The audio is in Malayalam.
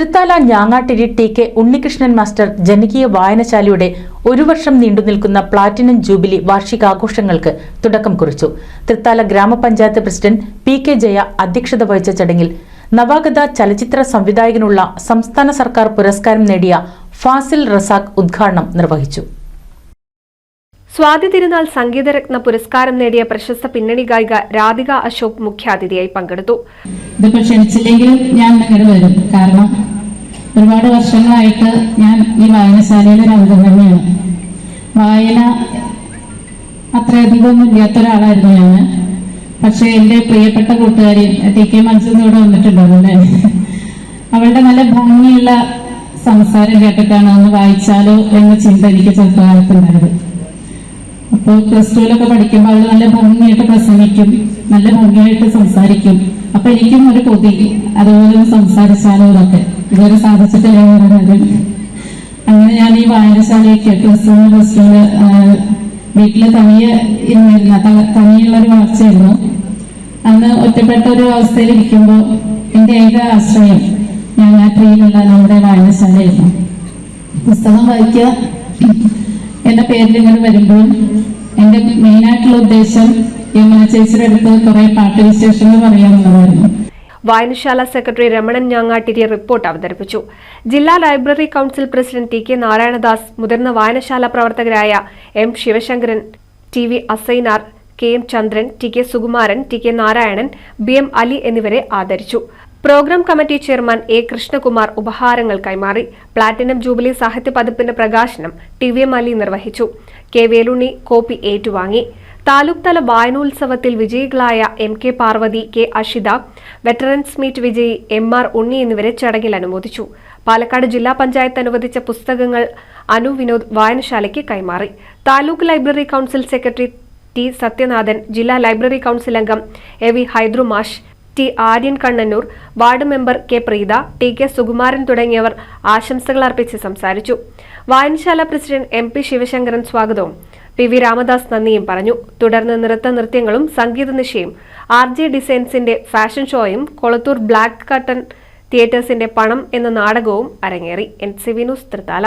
Thrithala Njangattiri T K Unnikrishnan master ജനകീയ വായനശാലയുടെ ഒരു വർഷം നീണ്ടുനിൽക്കുന്ന പ്ലാറ്റിനം ജൂബിലി വാർഷികാഘോഷങ്ങൾക്ക് തുടക്കം കുറിച്ചു. തൃത്താല ഗ്രാമപഞ്ചായത്ത് പ്രസിഡന്റ് പി കെ ജയ അധ്യക്ഷത വഹിച്ച ചടങ്ങിൽ നവാഗത ചലച്ചിത്ര സംവിധായകനുള്ള സംസ്ഥാന സർക്കാർ പുരസ്കാരം നേടിയ ഫാസിൽ റസാഖ് ഉദ്ഘാടനം നിർവഹിച്ചു. സ്വാതി തിരുനാൾ സംഗീതരത്ന പുരസ്കാരം നേടിയ പ്രശസ്ത പിന്നണി ഗായിക രാധിക അശോക് മുഖ്യാതിഥിയായി പങ്കെടുത്തു. ഞാൻ വരും. കാരണം ഒരുപാട് വർഷങ്ങളായിട്ട് ഞാൻ ഈ വായനശാലയിലെ അംഗം തന്നെയാണ് വായന അത്രയധികം ഇല്ലാത്ത ഒരാളായിരുന്നു ഞാൻ. പക്ഷെ എന്റെ പ്രിയപ്പെട്ട കൂട്ടുകാരി ടി കെ മൻസൂർ ഇവിടെ അല്ലേ അവളുടെ നല്ല ഭംഗിയുള്ള സംസാരം കേട്ടിട്ടാണ് ഒന്ന് വായിച്ചാലോ എന്ന ചിന്ത എനിക്ക് ചെറുപ്പകാലത്തുണ്ടായത്. അപ്പോൾ പ്ലസ് ടുവിലൊക്കെ പഠിക്കുമ്പോൾ അവൾ നല്ല ഭംഗിയായിട്ട് പ്രസംഗിക്കും നല്ല ഭംഗിയായിട്ട് സംസാരിക്കും. അപ്പൊ എനിക്കും ഒരു കൊതി. അതുപോലെ സംസാരിച്ചാലും എന്നൊക്കെ ഇതുവരെ സാധിച്ചിട്ടില്ല പറയുന്നത് അങ്ങനെ ഞാൻ ഈ വായനശാലയ്ക്ക് പ്ലസ് വൺ പ്ലസ് ടുവിൽ വീട്ടിൽ തനിയെ ഇരുന്നിരുന്ന തനിയുള്ളൊരു വളർച്ചയായിരുന്നു. അന്ന് ഒറ്റപ്പെട്ട ഒരു അവസ്ഥയിൽ ഇരിക്കുമ്പോൾ എന്റെ ഏക ആശ്രയം ഞാൻ ആ ട്രീയിലുള്ള നമ്മുടെ വായനശാലയായിരുന്നു. പുസ്തകം വായിക്കുക. പേരിൽ ഇങ്ങനെ വരുമ്പോൾ എന്റെ മെയിൻ ആയിട്ടുള്ള ഉദ്ദേശം യമുന ചേച്ചിയുടെ അടുത്ത് കുറെ പാട്ട് വിശേഷങ്ങൾ പറയാമെന്നുള്ളതായിരുന്നു വായനശാല സെക്രട്ടറി രമണൻ ഞാങ്ങാട്ടിരി റിപ്പോർട്ട് അവതരിപ്പിച്ചു. ജില്ലാ library council president T K Narayanadas മുതിർന്ന വായനശാല പ്രവർത്തകരായ M Sivasankaran T V Asainar K M Chandran T K Sukumaran T K Narayanan B M Ali എന്നിവരെ ആദരിച്ചു. Programme committee chairman A Krishnakumar ഉപഹാരങ്ങൾ കൈമാറി പ്ലാറ്റിനം ജൂബിലി സാഹിത്യ പതിപ്പിന്റെ പ്രകാശനം ടി വി എം അലി നിർവഹിച്ചു. കെ വേലുണ്ണി കോപ്പി ഏറ്റുവാങ്ങി. താലൂക്ക് തല വായനോത്സവത്തിൽ വിജയികളായ M K Parvathi K Ashitha veterans meet വിജയി എം ആർ ഉണ്ണി എന്നിവരെ ചടങ്ങിൽ അനുമോദിച്ചു. പാലക്കാട് ജില്ലാ പഞ്ചായത്ത് അനുവദിച്ച പുസ്തകങ്ങൾ അനു വിനോദ് വായനശാലയ്ക്ക് കൈമാറി. Taluk library council secretary T Sathyanathan ജില്ലാ ലൈബ്രറി കൌൺസിൽ അംഗം A V ഹൈദ്രുമാഷ് T Aryan Kannannur ward member K Preetha T K Sukumaran തുടങ്ങിയവർ ആശംസകൾ അർപ്പിച്ച് സംസാരിച്ചു. വായനശാല പ്രസിഡന്റ് എം പി ശിവശങ്കരൻ സ്വാഗതവും. പി വി രാമദാസ് നന്ദിയും പറഞ്ഞു. തുടർന്ന് നൃത്ത നൃത്യങ്ങളും സംഗീത നിശയും ആർ ജെ ഡിസൈൻസിന്റെ ഫാഷൻ ഷോയും കൊളത്തൂർ ബ്ലാക്ക് കട്ടൺ തിയേറ്റേഴ്സിന്റെ പണം എന്ന നാടകവും അരങ്ങേറി. N C V news Thrithala.